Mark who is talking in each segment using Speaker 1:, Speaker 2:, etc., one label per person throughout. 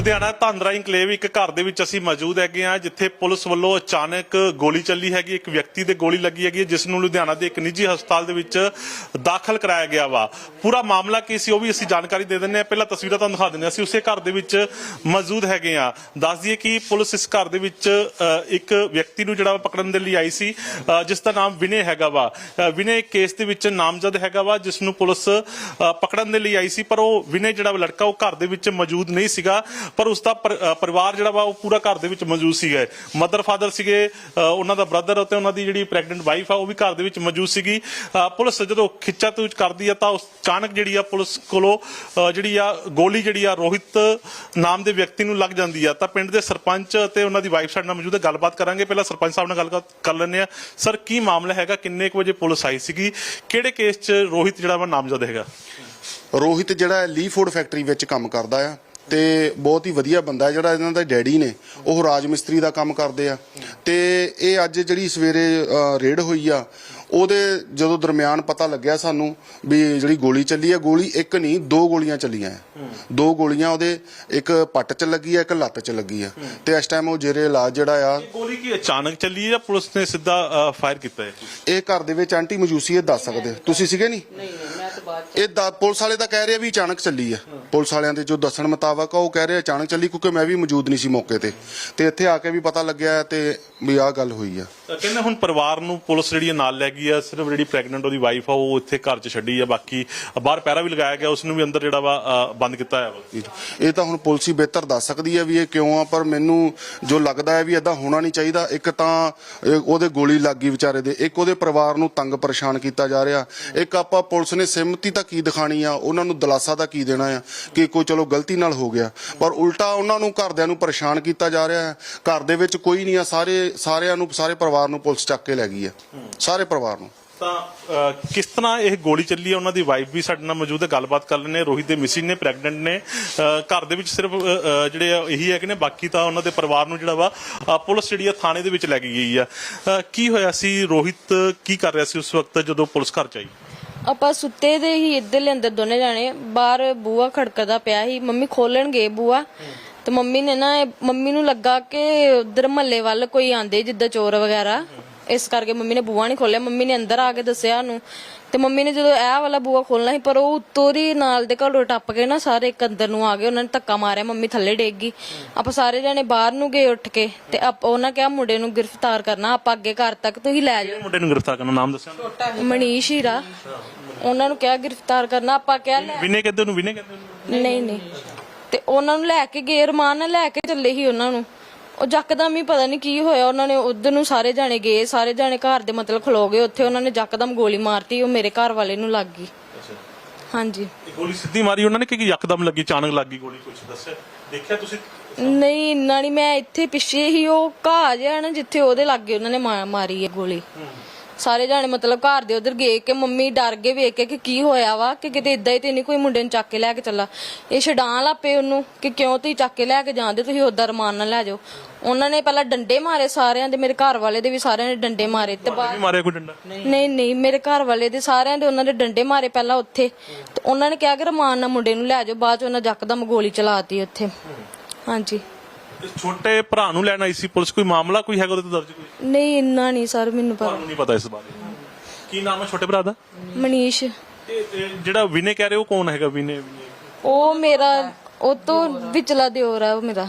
Speaker 1: Ludhiana Dhandra enclave ਇੱਕ ਘਰ ਦੇ ਵਿੱਚ ਅਸੀਂ ਮੌਜੂਦ ਹੈਗੇ ਆ ਜਿੱਥੇ ਪੁਲਿਸ ਵੱਲੋਂ ਅਚਾਨਕ ਗੋਲੀ ਚੱਲੀ ਹੈਗੀ ਇੱਕ ਵਿਅਕਤੀ ਦੇ ਗੋਲੀ ਲੱਗੀ ਹੈਗੀ ਹੈ, ਜਿਸ ਨੂੰ ਲੁਧਿਆਣਾ ਦੇ ਇੱਕ ਨਿੱਜੀ ਹਸਪਤਾਲ ਦੇ ਵਿੱਚ ਦਾਖਲ ਕਰਾਇਆ ਗਿਆ ਵਾ। ਪੂਰਾ ਮਾਮਲਾ ਕੀ ਸੀ ਉਹ ਵੀ ਅਸੀਂ ਜਾਣਕਾਰੀ ਦੇ ਦਿੰਦੇ ਆ ਪਹਿਲਾਂ ਤਸਵੀਰਾਂ ਤੁਹਾਨੂੰ ਦਿਖਾ ਦਿੰਦੇ ਹਾਂ। ਅਸੀਂ ਉਸੇ ਘਰ ਦੇ ਵਿੱਚ ਮੌਜੂਦ ਹੈਗੇ ਆ ਦੱਸ ਦਈਏ ਕਿ ਪੁਲਿਸ ਇਸ ਘਰ ਦੇ ਵਿੱਚ ਅ, ਇੱਕ ਵਿਅਕਤੀ ਨੂੰ ਜਿਹੜਾ ਵਾ ਪਕੜਨ ਦੇ ਲਈ ਆਈ ਸੀ ਅ, ਜਿਸ ਦਾ ਨਾਮ ਵਿਨੇ ਹੈਗਾ ਵਾ। ਅ, ਵਿਨੇ ਕੇਸ ਦੇ ਵਿੱਚ ਨਾਮਜ਼ਦ ਹੈਗਾ ਵਾ ਜਿਸ ਨੂੰ ਪੁਲਿਸ ਅ, ਪਕੜਨ ਦੇ ਲਈ ਆਈ ਸੀ ਪਰ ਉਹ ਵਿਨੇ ਜਿਹੜਾ ਵਾ ਲੜਕਾ ਉਹ ਘਰ ਦੇ ਵਿੱਚ ਮੌਜੂਦ ਨਹੀਂ ਸੀਗਾ। ਪਰ ਉਸ ਦਾ ਪਰਿਵਾਰ ਜਿਹੜਾ ਵਾ ਉਹ ਪੂਰਾ ਘਰ ਦੇ ਵਿੱਚ ਮੌਜੂਦ ਸੀਗਾ। ਮਦਰ ਫਾਦਰ ਸੀਗੇ ਉਹਨਾਂ ਦਾ ਬ੍ਰਦਰ ਅਤੇ ਉਹਨਾਂ ਦੀ ਜਿਹੜੀ ਪ੍ਰੈਗਨੈਂਟ ਵਾਈਫ ਆ, ਉਹ ਵੀ ਘਰ ਦੇ ਵਿੱਚ ਮੌਜੂਦ ਸੀਗੀ। ਪੁਲਿਸ ਜਦੋਂ ਖਿੱਚਾ ਤੂਚ ਕਰਦੀ ਆ ਤਾਂ ਉਸ ਅਚਾਨਕ ਜਿਹੜੀ ਆ ਪੁਲਿਸ ਕੋਲੋਂ ਜਿਹੜੀ ਆ ਗੋਲੀ ਜਿਹੜੀ ਆ ਰੋਹਿਤ ਨਾਮ ਦੇ ਵਿਅਕਤੀ ਨੂੰ ਲੱਗ ਜਾਂਦੀ ਆ। ਤਾਂ ਪਿੰਡ ਦੇ ਸਰਪੰਚ ਅਤੇ ਉਹਨਾਂ ਦੀ ਵਾਈਫ ਸਾਡੇ ਨਾਲ ਮੌਜੂਦ ਹੈ ਗੱਲਬਾਤ ਕਰਾਂਗੇ। ਪਹਿਲਾਂ ਸਰਪੰਚ ਸਾਹਿਬ ਨਾਲ ਗੱਲ ਕਰ ਲੈਂਦੇ ਆ। ਸਰ, ਕੀ ਮਾਮਲਾ ਹੈਗਾ? ਕਿੰਨੇ ਕੁ ਵਜੇ ਪੁਲਿਸ ਆਈ ਸੀਗੀ? ਕਿਹੜੇ ਕੇਸ 'ਚ ਰੋਹਿਤ ਜਿਹੜਾ ਵਾ ਨਾਮਜ਼ਦ ਹੈਗਾ?
Speaker 2: ਰੋਹਿਤ ਜਿਹੜਾ ਲੀ ਫੂਡ ਫੈਕਟਰੀ ਵਿੱਚ ਕੰਮ ਕਰਦਾ ਆ। ਤੇ ਬਹੁਤ ਹੀ ਵਧੀਆ ਬੰਦਾ ਹੈ ਜਿਹੜਾ ਇਹਨਾਂ ਦਾ ਡੈਡੀ ਨੇ। ਉਹ ਰਾਜ ਮਿਸਤਰੀ ਦਾ ਕੰਮ ਕਰਦੇ ਆ। ਤੇ ਇਹ ਅੱਜ ਜਿਹੜੀ ਸਵੇਰੇ ਰੇਡ ਹੋਈ ਆ ਉਹਦੇ ਜਦੋਂ ਦਰਮਿਆਨ ਪਤਾ ਲੱਗਿਆ ਸਾਨੂੰ ਵੀ ਜਿਹੜੀ ਗੋਲੀ ਚੱਲੀ ਆ ਗੋਲੀ ਇੱਕ ਨਹੀਂ ਦੋ ਗੋਲੀਆਂ ਚੱਲੀਆਂ ਆ। ਦੋ ਗੋਲੀਆਂ ਉਹਦੇ ਇੱਕ ਪੱਟ 'ਚ ਲੱਗੀ ਆ ਇੱਕ ਲੱਤ 'ਚ ਲੱਗੀ ਆ। ਤੇ ਇਸ ਟਾਈਮ ਉਹ ਜੇਰੇ ਇਲਾਜ ਜਿਹੜਾ ਆ
Speaker 1: ਗੋਲੀ ਕੀ ਅਚਾਨਕ ਚੱਲੀ ਹੈ ਜਾਂ ਪੁਲਿਸ ਨੇ ਸਿੱਧਾ ਫਾਇਰ ਕੀਤਾ ਹੈ
Speaker 2: ਇਹ ਘਰ ਦੇ ਵਿੱਚ ਆਂਟੀ ਮਜੂਸੀ ਇਹ ਦੱਸ ਸਕਦੇ। ਤੁਸੀਂ ਸੀਗੇ ਨਹੀਂ
Speaker 3: ਬਾਅਦ
Speaker 2: ਇਹ ਦਾ ਪੁਲਿਸ ਵਾਲੇ ਤਾਂ ਕਹਿ ਰਹੇ ਆ ਵੀ ਅਚਾਨਕ ਚੱਲੀ ਆ। ਪੁਲਿਸ ਵਾਲਿਆਂ ਦੇ ਜੋ ਦੱਸਣ ਮੁਤਾਬਕ ਆ ਉਹ ਕਹਿ ਰਹੇ ਆ ਅਚਾਨਕ ਚੱਲੀ ਕਿਉਂਕਿ ਮੈਂ ਵੀ ਮੌਜੂਦ ਨਹੀਂ ਸੀ ਮੌਕੇ ਤੇ। ਤੇ ਇੱਥੇ ਆ ਕੇ ਵੀ ਪਤਾ ਲੱਗਿਆ ਤੇ ਵੀ ਆਹ ਗੱਲ ਹੋਈ ਆ।
Speaker 1: ਤਾਂ ਕਹਿੰਦੇ ਹੁਣ ਪਰਿਵਾਰ ਨੂੰ ਪੁਲਿਸ ਜਿਹੜੀ ਹੈ ਨਾਲ ਲੈ ਗਈ ਆ ਸਿਰਫ ਜਿਹੜੀ ਪ੍ਰੈਗਨੈਂਟ ਉਹਦੀ ਵਾਈਫ ਆ ਉਹ ਇੱਥੇ ਘਰ 'ਚ ਛੱਡੀ ਆ ਬਾਕੀ ਬਾਹਰ ਪਹਿਰਾ ਵੀ ਲਗਾਇਆ ਗਿਆ ਉਸ ਨੂੰ ਵੀ ਅੰਦਰ ਜਿਹੜਾ ਵਾ ਅ, ਬੰਦ ਕੀਤਾ ਹੋਇਆ ਵਾ।
Speaker 2: ਇਹ ਤਾਂ ਹੁਣ ਪੁਲਿਸ ਹੀ ਬਿਹਤਰ ਦੱਸ ਸਕਦੀ ਹੈ ਵੀ ਇਹ ਕਿਉਂ ਆ ਪਰ ਮੈਨੂੰ ਜੋ ਲੱਗਦਾ ਹੈ ਵੀ ਇਦਾਂ ਹੋਣਾ ਨਹੀਂ ਚਾਹੀਦਾ। ਇੱਕ ਤਾਂ ਇਹ ਉਹਦੇ ਗੋਲੀ ਲੱਗ ਗਈ ਵਿਚਾਰੇ ਦੇ ਇੱਕ ਉਹਦੇ ਪਰਿਵਾਰ ਨੂੰ ਤੰਗ ਪਰੇਸ਼ਾਨ ਕੀਤਾ ਜਾ ਰਿਹਾ। ਇੱਕ ਆਪਾਂ ਪੁਲਿਸ ਨੇ ਸਿਮਤੀ ਤਾਂ ਕੀ ਦਿਖਾਣੀ ਆ? ਉਹਨਾਂ ਨੂੰ ਦਲਾਸਾ ਤਾਂ ਕੀ ਦੇਣਾ ਆ? ਕਿ ਕੋਈ ਚਲੋ ਗਲਤੀ ਨਾਲ ਹੋ ਗਿਆ। ਪਰ ਉਲਟਾ ਉਹਨਾਂ ਨੂੰ ਘਰਦਿਆਂ ਨੂੰ ਪਰੇਸ਼ਾਨ ਕੀਤਾ ਜਾ ਰਿਹਾ ਹੈ। ਘਰ ਦੇ ਵਿੱਚ ਕੋਈ ਨਹੀਂ ਆ। ਸਾਰੇ ਸਾਰਿਆਂ ਨੂੰ ਸਾਰੇ ਪਰਿਵਾਰ ਨੂੰ ਪੁਲਿਸ ਚੱਕ ਕੇ ਲੈ ਗਈ ਆ ਸਾਰੇ ਪਰਿਵਾਰ ਨੂੰ।
Speaker 1: ਤਾਂ ਕਿਸ ਤਰ੍ਹਾਂ ਇਹ ਗੋਲੀ ਚੱਲੀ ਹੈ? ਉਹਨਾਂ ਦੀ ਵਾਈਫ ਵੀ ਸਾਡੇ ਨਾਲ ਮੌਜੂਦ ਹੈ। ਗੱਲਬਾਤ ਕਰ ਲੈਣੇ ਰੋਹਿਤ ਦੇ ਮਿਸਿੰਗ ਨੇ ਪ੍ਰੈਗਨੈਂਟ ਨੇ। ਅ, ਘਰ ਦੇ ਵਿੱਚ ਸਿਰਫ ਜਿਹੜੇ ਇਹੀ ਹੈ ਕਿ ਨੇ ਬਾਕੀ ਤਾਂ ਉਹਨਾਂ ਦੇ ਪਰਿਵਾਰ ਨੂੰ ਜਿਹੜਾ ਵਾ ਪੁਲਿਸ ਜਿਹੜੀ ਆ ਥਾਣੇ ਦੇ ਵਿੱਚ ਲੈ ਕੇ ਗਈ ਆ ਕੀ ਹੋਇਆ ਸੀ? ਰੋਹਿਤ ਕੀ ਕਰ ਰਿਹਾ ਸੀ ਉਸ ਵਕਤ ਜਦੋਂ ਪੁਲਿਸ ਘਰ ਚ ਆਈ?
Speaker 4: ਆਪਾਂ ਸੁੱਤੇ ਦੇ ਹੀ ਇੱਧਰ ਅੰਦਰ ਦੋਨੇ ਜਾਣੇ ਬਾਹਰ ਬੂਆ ਖੜਕਦਾ ਪਿਆ ਸੀ ਮੰਮੀ ਖੋਲਣ ਗਏ ਬੂਆ ਤੇ ਮੰਮੀ ਨੇ ਨਾ ਇਹ- ਮੰਮੀ ਨੂੰ ਲੱਗਾ ਕਿ ਉਧਰ ਮਹੱਲੇ ਵੱਲ ਕੋਈ ਆਂਦੇ ਜਿੱਦਾਂ ਚੋਰ ਵਗੈਰਾ। ਇਸ ਕਰਕੇ ਮੰਮੀ ਨੇ ਬੂਆ ਨਹੀਂ ਖੋਲਿਆ ਮੰਮੀ ਨੇ ਅੰਦਰ ਆ ਕੇ ਦੱਸਿਆ ਨੂੰ ਤੇ ਮੰਮੀ ਨੇ ਜਦੋਂ ਇਹ ਵਾਲਾ ਬੂਆ ਖੋਲਣਾ ਸੀ ਪਰ ਉਹ ਉੱਤੋਂ ਦੀ ਨਾਲ ਦੇ ਘਰੋਂ ਟੱਪ ਕੇ ਨਾ ਸਾਰੇ ਇੱਕ ਅੰਦਰ ਨੂੰ ਆ ਗਏ ਉਹਨਾਂ ਨੇ ਧੱਕਾ ਮਾਰਿਆ ਮੰਮੀ ਥੱਲੇ ਡੇਗ ਗਈ। ਆਪਾਂ ਸਾਰੇ ਜਾਣੇ ਬਾਹਰ ਨੂੰ ਗਏ ਉੱਠ ਕੇ ਤੇ ਆਪਾਂ ਉਹਨਾਂ ਕਿਹਾ ਮੁੰਡੇ ਨੂੰ ਗ੍ਰਿਫਤਾਰ ਕਰਨਾ ਆਪਾਂ ਅੱਗੇ ਘਰ ਤੱਕ ਤੁਸੀਂ ਲੈ ਜਾਓ।
Speaker 1: ਮੁੰਡੇ ਨੂੰ ਗ੍ਰਿਫਤਾਰ ਕਰਨ ਨਾਮ ਦੱਸਿਆ?
Speaker 4: ਮਨੀਸ਼ ਹੀਰਾ। ਉਹਨਾਂ ਨੂੰ ਕਿਹਾ ਗ੍ਰਿਫਤਾਰ ਕਰਨਾ ਆਪਾਂ ਕਿਹਾ ਲੈ
Speaker 1: ਵਿਨੇ ਕਹਿੰਦੇ ਉਹਨੂੰ ਵਿਨੇ ਕਹਿੰਦੇ ਉਹਨੂੰ?
Speaker 4: ਨਹੀਂ ਨਹੀਂ। ਤੇ ਉਹਨਾਂ ਨੂੰ ਲੈ ਕੇ ਗਏ ਰਮਾਨ ਨਾਲ ਲੈ ਕੇ ਚੱਲੇ ਸੀ ਉਹਨਾਂ ਨੂੰ। ਉਹ ਜੱਕਦਮ ਹੀ ਪਤਾ ਨਹੀਂ ਕੀ ਹੋਇਆ ਉਹਨਾਂ ਨੇ ਉਧਰ ਨੂੰ ਸਾਰੇ ਜਾਣੇ ਗਏ ਸਾਰੇ ਜਾਣੇ ਘਰ ਦੇ ਮਤਲਬ ਖਲੋ ਗਏ। ਉੱਥੇ ਉਹਨਾਂ ਨੇ ਜੱਕਦਮ ਗੋਲੀ ਮਾਰਤੀ ਉਹ ਮੇਰੇ ਘਰ ਵਾਲੇ ਨੂੰ ਲੱਗ ਗਈ। ਹਾਂਜੀ।
Speaker 1: ਇਹ ਗੋਲੀ ਸਿੱਧੀ ਮਾਰੀ ਉਹਨਾਂ ਨੇ ਕਿ ਯਕਦਮ ਲੱਗੀ ਅਚਾਨਕ ਲੱਗੀ ਗੋਲੀ ਕੁਝ ਦੱਸਿਆ? ਦੇਖਿਆ ਤੁਸੀਂ?
Speaker 4: ਨਹੀਂ ਇੰਨਾ ਨਹੀਂ ਮੈਂ ਇੱਥੇ ਪਿੱਛੇ ਹੀ ਉਹ ਘਾਹ ਜਿਹਾ ਨਾ ਜਿੱਥੇ ਉਹਦੇ ਲੱਗੇ ਉਹਨਾਂ ਨੇ ਮਾ- ਮਾਰੀ ਹੈ ਗੋਲੀ। ਸਾਰੇ ਜਾਣੇ ਮਤਲਬ ਘਰ ਦੇ ਉਧਰ ਗਏ ਕਿ ਮੰਮੀ ਡਰ ਗਏ ਵੇਖ ਕੇ ਕਿ ਕੀ ਹੋਇਆ ਵਾ ਕਿ ਕਿਤੇ ਇਦਾਂ ਹੀ ਤੇ ਨਹੀਂ ਕੋਈ ਮੁੰਡੇ ਨੂੰ ਚੱਕ ਕੇ ਲੈ ਕੇ ਚੱਲਾ। ਇਹ ਛਡਾਂ ਲਾਪੇ ਉਹਨੂੰ ਕਿ ਕਿਉਂ ਤੁਸੀਂ ਚੱਕ ਕੇ ਲੈ ਕੇ ਜਾਂਦੇ ਤੁਸੀਂ ਉਧਰ ਰਮਾਨ ਨਾਲ ਲੈ ਜਾਓ। ਉਹਨਾਂ ਨੇ ਪਹਿਲਾਂ ਡੰਡੇ ਮਾਰੇ ਸਾਰਿਆਂ ਦੇ ਮੇਰੇ ਘਰ ਵਾਲੇ ਦੇ ਵੀ ਸਾਰਿਆਂ ਨੇ ਡੰਡੇ ਮਾਰੇ। ਤੇ ਬਾਅਦ
Speaker 1: ਵੀ ਮਾਰਿਆ ਕੋਈ ਡੰਡਾ?
Speaker 4: ਨਹੀਂ। ਨਹੀਂ ਮੇਰੇ ਘਰ ਵਾਲੇ ਦੇ ਸਾਰਿਆਂ ਦੇ ਉਹਨਾਂ ਦੇ ਡੰਡੇ ਮਾਰੇ ਪਹਿਲਾਂ ਉੱਥੇ। ਤੇ ਉਹਨਾਂ ਨੇ ਕਿਹਾ ਕਿ ਰਮਾਨ ਨਾਲ ਮੁੰਡੇ ਨੂੰ ਲੈ ਜਾਓ ਬਾਅਦ ਚ ਉਹਨਾਂ ਜੱਕਦਮ ਗੋਲੀ ਚਲਾਤੀ ਉੱਥੇ। ਹਾਂਜੀ।
Speaker 1: ਤੇ ਛੋਟੇ ਭਰਾ ਨੂੰ ਲੈਣ ਆਈ ਸੀ ਪੁਲਿਸ? ਕੋਈ ਮਾਮਲਾ ਕੋਈ ਹੈਗਾ ਉਹਦੇ ਤੇ ਦਰਜ ਕੋਈ?
Speaker 4: ਨਹੀਂ ਇੰਨਾ ਨਹੀਂ ਸਰ ਮੈਨੂੰ ਪਤਾ।
Speaker 1: ਤੁਹਾਨੂੰ ਨਹੀਂ ਪਤਾ ਇਸ ਬਾਰੇ। ਕੀ ਨਾਮ ਹੈ ਛੋਟੇ ਭਰਾ ਦਾ?
Speaker 4: ਮਨੀਸ਼।
Speaker 1: ਜਿਹੜਾ ਵਿਨੇ ਕਹਿ ਰਹੇ ਉਹ ਕੌਣ ਹੈਗਾ ਵਿਨੇ? ਵਿਨੇ
Speaker 4: ਉਹ ਮੇਰਾ ਉਹ ਤੋਂ ਵਿਚਲਾ ਦਿਓਰ ਹੈ ਉਹ ਮੇਰਾ।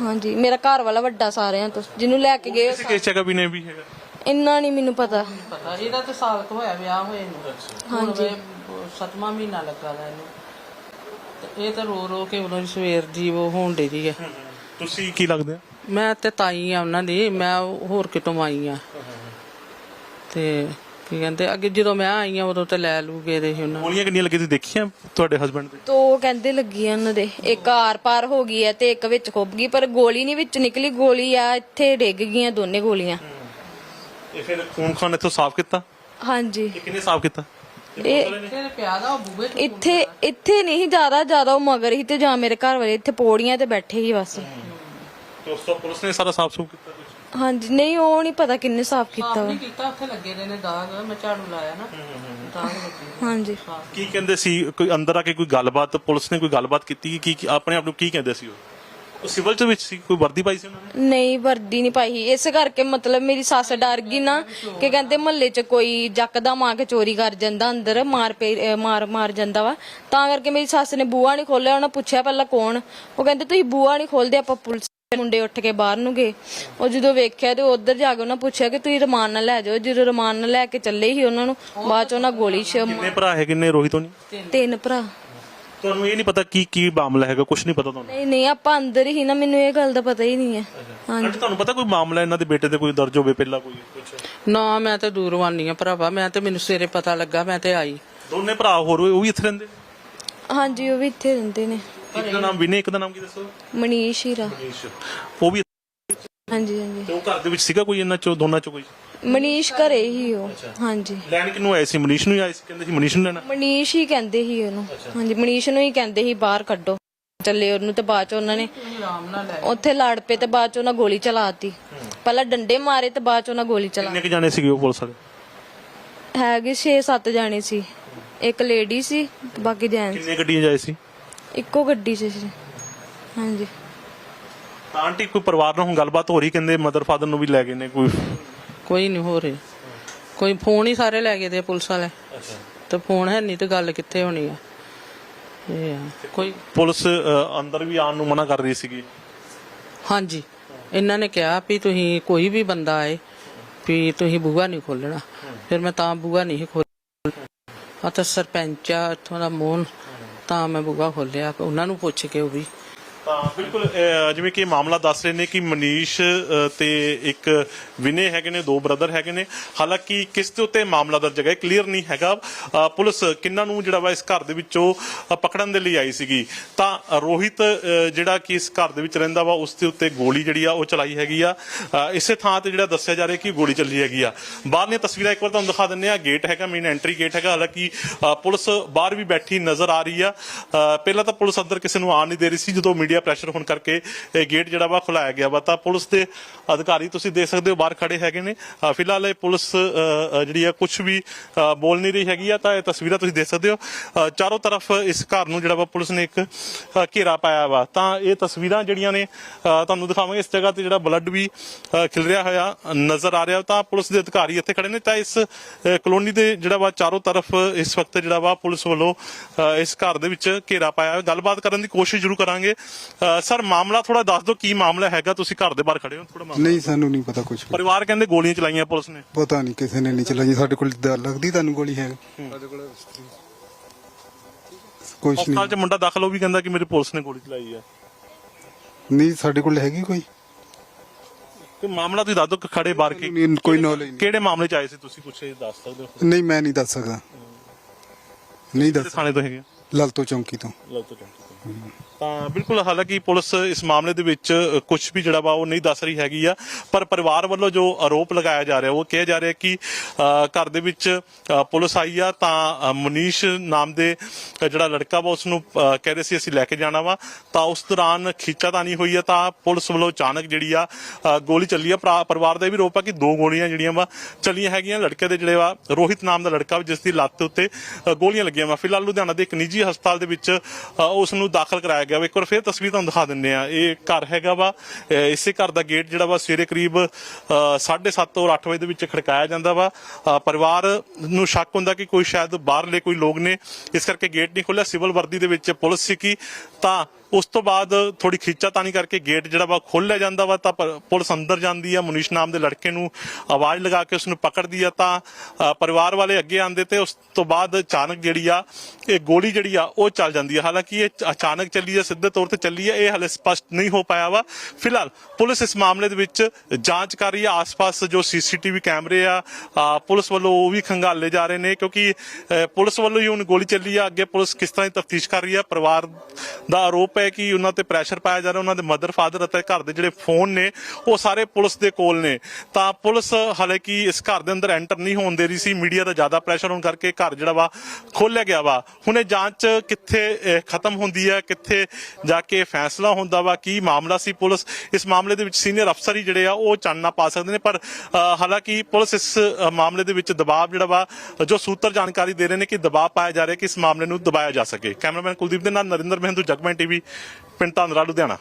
Speaker 4: ਹਾਂਜੀ ਮੇਰਾ ਘਰ ਵਾਲਾ ਵੱਡਾ ਸਾਰਿਆਂ ਤੋਂ ਜਿਹਨੂੰ ਲੈ ਕੇ ਗਏ।
Speaker 1: ਕਿਸੇ ਕੇਸ ਚ ਹੈਗਾ ਵਿਨੇ ਵੀ ਹੈਗਾ?
Speaker 4: ਇੰਨਾ ਨਹੀਂ ਮੈਨੂੰ ਪਤਾ।
Speaker 3: ਪਤਾ ਇਹਦਾ ਤਾਂ ਸਾਲ ਕੁ ਹੋਇਆ ਵਿਆਹ ਹੋਏ ਨੂੰ ਹਾਂਜੀ। ਸਤਵਾਂ ਮਹੀਨਾ ਲੱਗਾ ਦਾ ਇਹਨੂੰ। ਤੇ ਇਹ ਤਾਂ ਰੋ ਰੋ ਕੇ ਉਹਨਾਂ ਦੀ ਸਵੇਰ ਦੀ ਉਹ ਹੋਣ ਡੇ ਦੀ ਹੈ।
Speaker 1: ਤੁਸੀਂ ਕੀ ਲੱਗਦੇ ਆ?
Speaker 3: ਮੈਂ ਤੇ ਤਾਈ ਆ ਉਹਨਾਂ ਦੀ ਮੈਂ ਹੋਰ ਕਿਤੋਂ ਆਈ ਆ। ਤੇ ਕੀ ਕਹਿੰਦੇ ਅੱਗੇ ਜਦੋਂ ਮੈਂ ਆਈ ਆ ਉਦੋਂ ਤੇ ਲੈ ਲੂ ਗਏ ਦੇ ਸੀ ਉਹਨਾਂ।
Speaker 1: ਗੋਲੀਆਂ ਕਿੰਨੀਆਂ ਲੱਗੀਆਂ ਤੁਸੀਂ ਦੇਖੀਆਂ ਤੁਹਾਡੇ ਹਸਬੰਡ ਦੇ?
Speaker 4: ਦੋ ਕਹਿੰਦੇ ਲੱਗੀ ਆ ਉਹਨਾਂ ਦੇ ਇੱਕ ਆਰ ਪਾਰ ਹੋ ਗਈ ਹੈ ਤੇ ਇੱਕ ਵਿੱਚ ਖੁੱਭ ਗਈ ਪਰ ਗੋਲੀ ਨਹੀਂ ਵਿੱਚ ਨਿਕਲੀ ਗੋਲੀ ਆ ਇੱਥੇ ਡਿੱਗ ਗਈਆਂ ਦੋਨੇ ਗੋਲੀਆਂ।
Speaker 1: ਇਹ ਫਿਰ ਖੂਨ ਖਾਨ ਇੱਥੋਂ ਸਾਫ਼ ਕੀਤਾ?
Speaker 4: ਹਾਂਜੀ।
Speaker 1: ਇਹ ਕਿੰਨੇ ਸਾਫ਼ ਕੀਤਾ?
Speaker 4: ਇਹ
Speaker 3: ਤੇਰੇ ਪਿਆ ਦਾ ਉਹ ਬੂਹੇ
Speaker 4: ਇੱਥੇ ਇੱਥੇ ਨਹੀਂ ਜ਼ਿਆਦਾ ਜ਼ਿਆਦਾ ਉਹ ਮਗਰ ਹੀ ਤੇ ਜਾਂ ਮੇਰੇ ਘਰ ਵਾਲੇ ਇੱਥੇ ਪੌੜੀਆਂ ਤੇ ਬੈਠੇ ਹੀ ਬਸ।
Speaker 1: ਤੇ ਉਸ ਤੋਂ ਪੁਲਿਸ ਨੇ ਸਾਰਾ ਸਾਫ਼ ਸੂਫ ਕੀਤਾ ਕੁਛ?
Speaker 4: ਹਾਂਜੀ ਨਹੀਂ ਉਹ ਨਹੀਂ ਪਤਾ ਕਿੰਨੇ ਸਾਫ਼ ਕੀਤਾ ਵਾ।
Speaker 3: ਨਹੀਂ ਕੀਤਾ ਉੱਥੇ ਲੱਗੇ ਦੇ ਨੇ ਦਾਗ ਮੈਂ ਝਾੜੂ ਲਾਇਆ ਨਾ। ਦਾਗ ਲੱਗੇ
Speaker 4: ਹਾਂਜੀ।
Speaker 1: ਕੀ ਕਹਿੰਦੇ ਸੀ ਕੋਈ ਅੰਦਰ ਆ ਕੇ ਕੋਈ ਗੱਲਬਾਤ ਪੁਲਿਸ ਨੇ ਕੋਈ ਗੱਲਬਾਤ ਕੀਤੀ ਕੀ ਕੀ- ਆਪਣੇ ਆਪ ਨੂੰ ਕੀ ਕਹਿੰਦੇ ਸੀ ਉਹ? ਉਹ ਸਿਵਲ ਚ ਵਿੱਚ ਸੀ ਕੋਈ ਵਰਦੀ ਪਾਈ ਸੀ ਉਹਨਾਂ ਨੇ?
Speaker 4: ਨਹੀਂ ਵਰਦੀ ਨਹੀਂ ਪਾਈ ਸੀ। ਇਸ ਕਰਕੇ ਮਤਲਬ ਮੇਰੀ ਸੱਸ ਡਰ ਗਈ ਨਾ ਕਿ ਕਹਿੰਦੇ ਮਹੱਲੇ 'ਚ ਕੋਈ ਜੱਕਦਮ ਆ ਕੇ ਚੋਰੀ ਕਰ ਜਾਂਦਾ ਅੰਦਰ ਮਾਰ ਪੇ ਅਹ ਮਾਰ ਮਾਰ ਜਾਂਦਾ ਵਾ। ਤਾਂ ਕਰਕੇ ਮੇਰੀ ਸੱਸ ਨੇ ਬੂਆ ਨਹੀਂ ਖੋਲਿਆ ਉਹਨਾਂ ਪੁੱਛਿਆ ਪਹਿਲਾਂ ਕੌਣ? ਉਹ ਕਹਿੰਦੇ ਤੁਸੀਂ ਬੂਆ ਨਹੀਂ ਖੋਲਦੇ ਆਪਾਂ ਪੁਲਿਸ ਮੁੰਡੇ ਉੱਠ ਕੇ ਬਾਹਰ ਨੂੰ ਗਏ। ਉਹ ਜਦੋਂ ਵੇਖਿਆ ਤੇ ਉਧਰ ਜਾ ਕੇ ਉਹਨਾਂ ਪੁੱਛਿਆ ਕਿ ਤੁਸੀਂ ਰਮਾਨ ਨਾਲ ਲੈ ਜਾਓ। ਜਦੋਂ ਰਮਾਨ ਨਾਲ ਲੈ ਕੇ ਚੱਲੇ ਸੀ ਉਹਨਾਂ ਨੂੰ ਬਾਅਦ ਚ ਉਹਨਾਂ ਗੋਲੀ ਚ
Speaker 1: ਕਿੰਨੇ ਭਰਾ ਹੈ ਕਿੰਨੇ ਰੋਹਿਤ ਹੋਣੀ?
Speaker 4: ਤਿੰਨ ਭਰਾ।
Speaker 1: ਤੁਹਾਨੂੰ ਇਹ ਨਹੀਂ ਪਤਾ ਕੀ ਕੀ ਮਾਮਲਾ ਹੈਗਾ? ਕੁਝ ਨਹੀਂ ਪਤਾ ਤੁਹਾਨੂੰ?
Speaker 4: ਨਹੀਂ ਨਹੀਂ ਆਪਾਂ ਅੰਦਰ ਹੀ ਨਾ ਮੈਨੂੰ ਇਹ ਗੱਲ ਦਾ ਪਤਾ ਹੀ ਨਹੀਂ ਹੈ। ਹਾਂਜੀ
Speaker 1: ਤੁਹਾਨੂੰ ਪਤਾ ਕੋਈ ਮਾਮਲਾ ਇਹਨਾਂ ਦੇ ਬੇਟੇ ਤੇ ਕੋਈ ਦਰਜ ਹੋਵੇ ਪਹਿਲਾਂ ਕੋਈ? ਕੁਝ
Speaker 3: ਨਾ ਮੈਂ ਤਾਂ ਦੂਰੋਂ ਆਨੀ ਆ ਭਰਾਵਾ ਮੈਂ ਤੇ ਮੈਨੂੰ ਸਵੇਰੇ ਪਤਾ ਲੱਗਾ ਮੈਂ ਤੇ ਆਈ।
Speaker 1: ਦੋਨੇ ਭਰਾ ਹੋਰ ਉਹ ਵੀ ਇੱਥੇ ਰਹਿੰਦੇ?
Speaker 4: ਹਾਂਜੀ ਉਹ ਵੀ ਇੱਥੇ ਰਹਿੰਦੇ ਨੇ।
Speaker 1: ਇੱਕ ਦਾ ਨਾਮ ਵਿਨੇ ਇੱਕ ਦਾ ਨਾਮ ਕੀ ਦੱਸੋ?
Speaker 4: ਮਨੀਸ਼ ਹੀਰਾ।
Speaker 1: ਮਨੀਸ਼। ਉਹ ਵੀ
Speaker 4: ਹਾਂਜੀ ਹਾਂਜੀ।
Speaker 1: ਤੇ ਉਹ ਘਰ ਦੇ ਵਿੱਚ ਸੀਗਾ ਕੋਈ ਇਹਨਾਂ ਚੋਂ ਦੋਨਾਂ ਚੋਂ ਕੋਈ?
Speaker 4: ਮਨੀਸ਼ ਘਰੇ ਹੀ ਉਹ ਹਾਂਜੀ।
Speaker 1: ਲੈਣ ਕਿਨੂੰ ਆਏ ਸੀ? ਮਨੀਸ਼ ਨੂੰ ਹੀ ਆਏ ਸੀ? ਕਹਿੰਦੇ ਸੀ ਮਨੀਸ਼ ਨੂੰ ਲੈਣਾ।
Speaker 4: ਮਨੀਸ਼ ਹੀ ਕਹਿੰਦੇ ਸੀ ਉਹਨੂੰ। ਹਾਂਜੀ ਮਨੀਸ਼ ਨੂੰ ਹੀ ਕਹਿੰਦੇ ਸੀ ਬਾਹਰ ਕੱਢੋ। ਚੱਲੇ ਉਹਨੂੰ ਤੇ ਬਾਅਦ ਚ ਉਹਨਾਂ ਨੇ ਉੱਥੇ ਲੜ ਪਏ ਤੇ ਬਾਅਦ ਚ ਉਹਨਾਂ ਗੋਲੀ ਚਲਾਤੀ। ਪਹਿਲਾਂ ਡੰਡੇ ਮਾਰੇ ਤੇ ਬਾਅਦ ਚ ਉਹਨਾਂ ਗੋਲੀ ਚਲਾ
Speaker 1: ਕਿੰਨੇ ਕੁ ਜਾਣੇ ਸੀਗੇ ਉਹ ਪੁਲਿਸ ਵਾਲੇ?
Speaker 4: ਹੈਗੇ 6-7 ਜਾਣੇ ਸੀ। ਇੱਕ ਲੇਡੀ ਸੀ ਤੇ ਬਾਕੀ ਜੈਂਟਸ।
Speaker 1: ਕਿੰਨੇ ਗੱਡੀਆਂ ਜਾਏ ਸੀ?
Speaker 4: ਇੱਕੋ ਗੱਡੀ 'ਚ ਸੀ। ਹਾਂਜੀ।
Speaker 1: ਤਾਂ ਆਂਟੀ ਕੋਈ ਪਰਿਵਾਰ ਨਾਲ ਹੁਣ ਗੱਲਬਾਤ ਹੋ ਰਹੀ ਕਹਿੰਦੇ ਮਦਰ ਫਾਦਰ ਨੂੰ ਵੀ ਲੈ ਗਏ ਨੇ ਕੋਈ?
Speaker 3: ਕੋਈ ਨਹੀਂ ਹੋ ਰਿਹਾ। ਕੋਈ ਫੋਨ ਹੀ ਸਾਰੇ ਲੈ ਗਏ ਦੇ ਪੁਲਿਸ ਵਾਲੇ।
Speaker 1: ਅੱਛਾ।
Speaker 3: ਤੇ ਫੋਨ ਹੈ ਨਹੀਂ ਤੇ ਗੱਲ ਕਿੱਥੇ ਹੋਣੀ ਆ। ਇਹ ਆ। ਕੋਈ
Speaker 1: ਪੁਲਿਸ ਅ, ਅੰਦਰ ਵੀ ਆਉਣ ਨੂੰ ਮਨਾ ਕਰ ਰਹੀ ਸੀਗੀ।
Speaker 3: ਹਾਂਜੀ। ਇਹਨਾਂ ਨੇ ਕਿਹਾ ਵੀ ਤੁਸੀਂ ਕੋਈ ਵੀ ਬੰਦਾ ਆਏ ਵੀ ਤੁਸੀਂ ਬੂਹਾ ਨਹੀਂ ਖੋਲਣਾ ਫਿਰ ਮੈਂ ਤਾਂ ਬੂਹਾ ਨਹੀਂ ਖੋਲ ਆ ਤਾਂ ਸਰਪੰਚ ਆ ਇੱਥੋਂ ਦਾ ਮੋਹਨ ਤਾਂ ਮੈਂ ਬੂਹਾ ਖੋਲਿਆ ਉਹਨਾਂ ਨੂੰ ਪੁੱਛ ਕੇ ਉਹ ਵੀ।
Speaker 1: ਤਾਂ ਬਿਲਕੁਲ ਅਹ, ਜਿਵੇਂ ਕਿ ਮਾਮਲਾ ਦੱਸ ਰਹੇ ਨੇ ਕਿ ਮਨੀਸ਼ ਅਹ, ਤੇ ਇੱਕ ਵਿਨੇ ਹੈਗੇ ਨੇ ਦੋ ਬ੍ਰਦਰ ਹੈਗੇ ਨੇ। ਹਾਲਾਂਕਿ ਕਿਸ ਦੇ ਉੱਤੇ ਮਾਮਲਾ ਦਰਜ ਹੈਗਾ ਕਲੀਅਰ ਨਹੀਂ ਹੈਗਾ। ਅਹ, ਪੁਲਿਸ ਕਿੰਨਾਂ ਨੂੰ ਜਿਹੜਾ ਵਾ ਇਸ ਘਰ ਦੇ ਵਿੱਚੋਂ ਅਹ, ਪਕੜਨ ਦੇ ਲਈ ਆਈ ਸੀਗੀ। ਤਾਂ ਰੋਹਿਤ ਅਹ, ਜਿਹੜਾ ਕਿ ਇਸ ਘਰ ਦੇ ਵਿੱਚ ਰਹਿੰਦਾ ਵਾ ਉਸ ਦੇ ਉੱਤੇ ਗੋਲੀ ਜਿਹੜੀ ਆ ਉਹ ਚਲਾਈ ਹੈਗੀ ਆ। ਅਹ, ਇਸੇ ਥਾਂ ਤੇ ਜਿਹੜਾ ਦੱਸਿਆ ਜਾ ਰਿਹਾ ਕਿ ਗੋਲੀ ਚੱਲੀ ਹੈਗੀ ਆ। ਬਾਹਰਲੀਆਂ ਤਸਵੀਰਾਂ ਇੱਕ ਵਾਰ ਤੁਹਾਨੂੰ ਦਿਖਾ ਦਿੰਨੇ ਆ। ਗੇਟ ਹੈਗਾ ਮੇਨ ਐਂਟਰੀ ਗੇਟ ਹੈਗਾ। ਹਾਲਾਂਕਿ ਅਹ, ਪੁਲਿਸ ਬਾਹਰ ਵੀ ਬੈਠੀ ਨਜ਼ਰ ਆ ਰਹੀ ਆ। ਅਹ, ਪਹਿਲਾਂ ਤਾਂ ਪੁਲਿਸ ਅੰਦਰ ਕਿਸੇ ਨੂੰ ਆਉਣ ਨਹੀਂ ਦੇ ਰਹੀ ਸੀ ਜਦੋਂ ਮੀਡੀਆ ਪ੍ਰੈਸ਼ਰ ਹੋਣ ਕਰਕੇ ਇਹ ਗੇਟ ਜਿਹੜਾ ਵਾ ਖੁਲਾਇਆ ਗਿਆ ਵਾ। ਤਾਂ ਪੁਲਿਸ ਦੇ ਅਧਿਕਾਰੀ ਤੁਸੀਂ ਦੇਖ ਸਕਦੇ ਹੋ ਬਾਹਰ ਖੜੇ ਹੈਗੇ ਨੇ। ਫਿਲਹਾਲ ਇਹ ਪੁਲਿਸ ਜਿਹੜੀ ਆ ਕੁਝ ਵੀ ਬੋਲ ਨਹੀਂ ਰਹੀ ਹੈਗੀ ਆ ਤਾਂ ਇਹ ਤਸਵੀਰਾਂ ਤੁਸੀਂ ਦੇਖ ਸਕਦੇ ਹੋ। ਚਾਰੋਂ ਤਰਫ ਇਸ ਘਰ ਨੂੰ ਜਿਹੜਾ ਵਾ ਪੁਲਿਸ ਨੇ ਇੱਕ ਘੇਰਾ ਪਾਇਆ ਵਾ। ਤਾਂ ਇਹ ਤਸਵੀਰਾਂ ਜਿਹੜੀਆਂ ਨੇ ਅਹ, ਤੁਹਾਨੂੰ ਦਿਖਾਵਾਂਗੇ। ਇਸ ਜਗ੍ਹਾ ਤੇ ਜਿਹੜਾ ਬਲੱਡ ਵੀ ਅਹ, ਖਿਲਰਿਆ ਹੋਇਆ ਨਜ਼ਰ ਆ ਰਿਹਾ। ਤਾਂ ਪੁਲਿਸ ਦੇ ਅਧਿਕਾਰੀ ਇੱਥੇ ਖੜੇ ਨੇ। ਤਾਂ ਇਸ ਕਲੋਨੀ ਦੇ ਜਿਹੜਾ ਵਾ ਚਾਰੋਂ ਤਰਫ ਇਸ ਵਕਤ ਜਿਹੜਾ ਵਾ ਪੁਲਿਸ ਵੱਲੋਂ ਅਹ, ਇਸ ਘਰ ਦੇ ਵਿੱਚ ਘੇਰਾ ਪਾਇਆ। ਗੱਲਬਾਤ ਕਰਨ ਦੀ ਕੋਸ਼ਿਸ਼ ਜ਼ਰੂਰ ਕਰਾਂਗੇ। ਸਰ ਮਾਮਲਾ ਥੋੜਾ ਦੱਸ ਦਿਓ ਕੀ ਮਾਮਲਾ ਹੈਗਾ? ਤੁਸੀਂ ਘਰ ਦੇ ਬਾਹਰ ਖੜੇ ਹੋ ਥੋੜਾ
Speaker 5: ਨਹੀਂ ਸਾਨੂੰ ਨਹੀਂ ਪਤਾ ਕੁਝ
Speaker 1: ਪਰਿਵਾਰ ਕਹਿੰਦੇ ਗੋਲੀਆਂ ਚਲਾਈਆਂ ਪੁਲਿਸ ਨੇ।
Speaker 5: ਪਤਾ ਨਹੀਂ ਕਿਸੇ ਨੇ ਨਹੀਂ ਚਲਾਈ। ਸਾਡੇ ਕੋਲ ਦ- ਲੱਗਦੀ ਤੁਹਾਨੂੰ ਗੋਲੀ ਹੈ। ਕੁਝ
Speaker 1: ਹਸਪਤਾਲ
Speaker 5: ਨਹੀਂ।
Speaker 1: 'ਚ ਮੁੰਡਾ ਦਾਖਲ ਹੋ ਵੀ ਕਹਿੰਦਾ ਕਿ ਮੇਰੀ ਪੁਲਿਸ ਨੇ ਗੋਲੀ ਚਲਾਈ ਹੈ
Speaker 5: ਨਹੀਂ ਸਾਡੇ ਕੋਲ ਹੈਗੀ ਕੋਈ?
Speaker 1: ਤੇ ਮਾਮਲਾ ਤੁਸੀਂ ਦੱਸ ਦਿਓ ਕਿ ਖੜੇ ਬਾਹਰ ਕੀ
Speaker 5: ਨਹੀਂ, ਕੋਈ ਨੌਲੇਜ ਨਹੀਂ।
Speaker 1: ਕਿਹੜੇ ਮਾਮਲੇ 'ਚ ਆਏ ਸੀ ਤੁਸੀਂ? ਕੁਛ ਇਹ ਦੱਸ ਸਕਦੇ ਹੋ
Speaker 5: ਨਹੀਂ ਮੈਂ ਨਹੀਂ ਦੱਸ ਸਕਦਾ। ਨਹੀਂ ਦੱਸ
Speaker 1: ਥਾਣੇ ਤੋਂ ਹੈਗੇ?
Speaker 5: ਲਲਤੋ ਚੌਂਕੀ ਤੋਂ।
Speaker 1: ਲਲਤੋਂ ਚੌਂਕੀ ਤੋਂ। ਤਾਂ ਬਿਲਕੁਲ ਹਾਲਾਂਕਿ ਪੁਲਿਸ ਇਸ ਮਾਮਲੇ ਦੇ ਵਿੱਚ ਕੁਝ ਵੀ ਜਿਹੜਾ ਵਾ ਉਹ ਨਹੀਂ ਦੱਸ ਰਹੀ ਹੈਗੀ ਆ। ਪਰ ਪਰਿਵਾਰ ਵੱਲੋਂ ਜੋ ਆਰੋਪ ਲਗਾਇਆ ਜਾ ਰਿਹਾ ਉਹ ਕਿਹਾ ਜਾ ਰਿਹਾ ਕਿ ਘਰ ਦੇ ਵਿੱਚ ਪੁਲਿਸ ਆਈ ਆ ਤਾਂ ਮਨੀਸ਼ ਨਾਮ ਦੇ ਜਿਹੜਾ ਲੜਕਾ ਵਾ ਉਸ ਨੂੰ ਕਹਿ ਰਹੇ ਸੀ ਅਸੀਂ ਲੈ ਕੇ ਜਾਣਾ ਵਾ। ਤਾਂ ਉਸ ਦੌਰਾਨ ਖੀਚਾਤਾਨੀ ਹੋਈ ਆ ਤਾਂ ਪੁਲਿਸ ਵੱਲੋਂ ਅਚਾਨਕ ਜਿਹੜੀ ਆ ਗੋਲੀ ਚੱਲੀ ਆ। ਭਰਾ- ਪਰਿਵਾਰ ਦਾ ਇਹ ਵੀ ਰੋਪ ਆ ਕਿ ਦੋ ਗੋਲੀਆਂ ਜਿਹੜੀਆਂ ਵਾ ਚੱਲੀਆਂ ਹੈਗੀਆਂ। ਲੜਕੇ ਦੇ ਜਿਹੜੇ ਵਾ ਰੋਹਿਤ ਨਾਮ ਦਾ ਲੜਕਾ ਵਾ ਜਿਸ ਦੀ ਲੱਤ ਉੱਤੇ ਗੋਲੀਆਂ ਲੱਗੀਆਂ ਵਾ। ਫਿਲਹਾਲ ਲੁਧਿਆਣਾ ਦੇ ਇੱਕ ਨਿੱਜੀ ਹਸਪਤਾਲ ਦੇ ਵਿੱਚ ਅ, ਉਸ ਨੂੰ ਦਾਖਲ ਕਰਾਇਆ ਗਿਆ ਵਾ। ਇੱਕ ਵਾਰ ਫਿਰ ਤਸਵੀਰ ਤੁਹਾਨੂੰ ਦਿਖਾ ਦਿੰਨੇ ਆ ਇਹ ਘਰ ਹੈਗਾ ਵਾ। ਇਸੇ ਘਰ ਦਾ ਗੇਟ ਜਿਹੜਾ ਵਾ ਸਵੇਰੇ ਕਰੀਬ 7:30 ਔਰ 8 ਵਜੇ ਦੇ ਵਿੱਚ ਖੜਕਾਇਆ ਜਾਂਦਾ ਵਾ। ਪਰਿਵਾਰ ਨੂੰ ਸ਼ੱਕ ਹੁੰਦਾ ਕਿ ਕੋਈ ਸ਼ਾਇਦ ਬਾਹਰਲੇ ਕੋਈ ਲੋਕ ਨੇ। ਇਸ ਕਰਕੇ ਗੇਟ ਨਹੀਂ ਖੋਲਿਆ ਸਿਵਲ ਵਰਦੀ ਦੇ ਵਿੱਚ ਪੁਲਿਸ ਸੀ ਕੀ ਤਾਂ ਉਸ ਤੋਂ ਬਾਅਦ ਥੋੜੀ ਖਿੱਚਾਤਾਨੀ ਕਰਕੇ ਗੇਟ ਜਿਹੜਾ ਵਾ ਖੋਲ੍ਹਿਆ ਜਾਂਦਾ ਵਾ। ਤਾਂ ਪਰ- ਪੁਲਿਸ ਅੰਦਰ ਜਾਂਦੀ ਆ। ਮੁਨੀਸ਼ ਨਾਮ ਦੇ ਲੜਕੇ ਨੂੰ ਆਵਾਜ਼ ਲਗਾ ਕੇ ਉਸ ਨੂੰ ਪਕੜਦੀ ਆ। ਤਾਂ ਪਰਿਵਾਰ ਵਾਲੇ ਅੱਗੇ ਆਂਦੇ ਤੇ ਉਸ ਤੋਂ ਬਾਅਦ ਅਚਾਨਕ ਜਿਹੜੀ ਆ, ਇਹ ਗੋਲੀ ਜਿਹੜੀ ਆ, ਉਹ ਚੱਲ ਜਾਂਦੀ ਆ। ਹਾਲਾਂਕਿ ਇਹ ਚ- ਅਚਾਨਕ ਚੱਲੀ ਹੈ ਸਿੱਧੇ ਤੌਰ ਤੇ ਚੱਲੀ ਹੈ, ਇਹ ਹਲੇ ਸਪਸ਼ਟ ਨਹੀਂ ਹੋ ਪਾਇਆ ਵਾ। ਫਿਲਹਾਲ ਪੁਲਿਸ ਇਸ ਮਾਮਲੇ ਦੇ ਵਿੱਚ ਜਾਂਚ ਕਰ ਰਹੀ ਹੈ। ਆਸ-ਪਾਸ ਜੋ ਸੀਸੀਟੀਵੀ ਕੈਮਰੇ ਆ ਪੁਲਿਸ ਵੱਲੋਂ ਉਹ ਵੀ ਖੰਗਾਲੇ ਜਾ ਰਹੇ ਨੇ, ਕਿਉਂਕਿ ਪੁਲਿਸ ਵੱਲੋਂ ਹੀ ਹੁਣ ਗੋਲੀ ਚੱਲੀ ਆ। ਅੱਗੇ ਪੁਲਿਸ ਕਿਸ ਤਰ੍ਹਾਂ ਦੀ ਤਫਤੀਸ਼ ਕਰ ਰਹੀ ਆ ਪਰਿਵਾਰ ਦਾ ਆਰੋਪ ਹੈ ਕਿ ਉਹਨਾਂ ਤੇ ਪ੍ਰੈਸ਼ਰ ਪਾਇਆ ਜਾ ਰਿਹਾ, ਉਹਨਾਂ ਦੇ ਮਦਰ, ਫਾਦਰ ਅਤੇ ਘਰ ਦੇ ਜਿਹੜੇ ਫੋਨ ਨੇ, ਉਹ ਸਾਰੇ ਪੁਲਿਸ ਦੇ ਕੋਲ ਨੇ। ਤਾਂ ਪੁਲਿਸ ਹਾਲਾਂਕਿ ਇਸ ਘਰ ਦੇ ਅੰਦਰ ਐਂਟਰ ਨਹੀਂ ਹੋਣ ਦੇ ਰਹੀ ਸੀ। ਮੀਡੀਆ ਦਾ ਜ਼ਿਆਦਾ ਪ੍ਰੈਸ਼ਰ ਹੋਣ ਕਰਕੇ ਘਰ ਜਿਹੜਾ ਵਾ ਖੋਲਿਆ ਗਿਆ ਵਾ। ਹੁਣ ਇਹ ਜਾਂਚ ਕਿੱਥੇ ਖਤਮ ਹੁੰਦੀ ਹੈ? ਕਿੱਥੇ ਜਾ ਕੇ ਫੈਸਲਾ ਹੁੰਦਾ ਵਾ, ਕੀ ਮਾਮਲਾ ਸੀ ਪੁਲਿਸ? ਇਸ ਮਾਮਲੇ ਦੇ ਵਿੱਚ ਸੀਨੀਅਰ ਅਫਸਰ ਹੀ ਜਿਹੜੇ ਆ, ਉਹ ਚਾਨਣਾ ਪਾ ਸਕਦੇ ਨੇ, ਪਰ ਹਾਲਾਂਕਿ ਪੁਲਿਸ ਇਸ ਮਾਮਲੇ ਦੇ ਵਿੱਚ ਦਬਾਅ ਜਿਹੜਾ ਵਾ, ਜੋ ਸੂਤਰ ਜਾਣਕਾਰੀ ਦੇ ਰਹੇ ਨੇ ਕਿ ਦਬਾਅ ਪਾਇਆ ਜਾ ਰਿਹਾ ਕਿ ਇਸ ਮਾਮਲੇ ਨੂੰ ਦਬਾਇਆ ਜਾ ਸਕੇ। ਕੈਮਰਾਮੈਨ ਕੁਲਦੀਪ ਦੇ ਨਾਲ ਨਰਿੰਦਰ ਮਹਿੰਦੂ, ਜਗਮੈਨ ਟੀਵੀ, ਪਿੰਡ ਧੰਦਰਾ ਲੁਧਿਆਣਾ।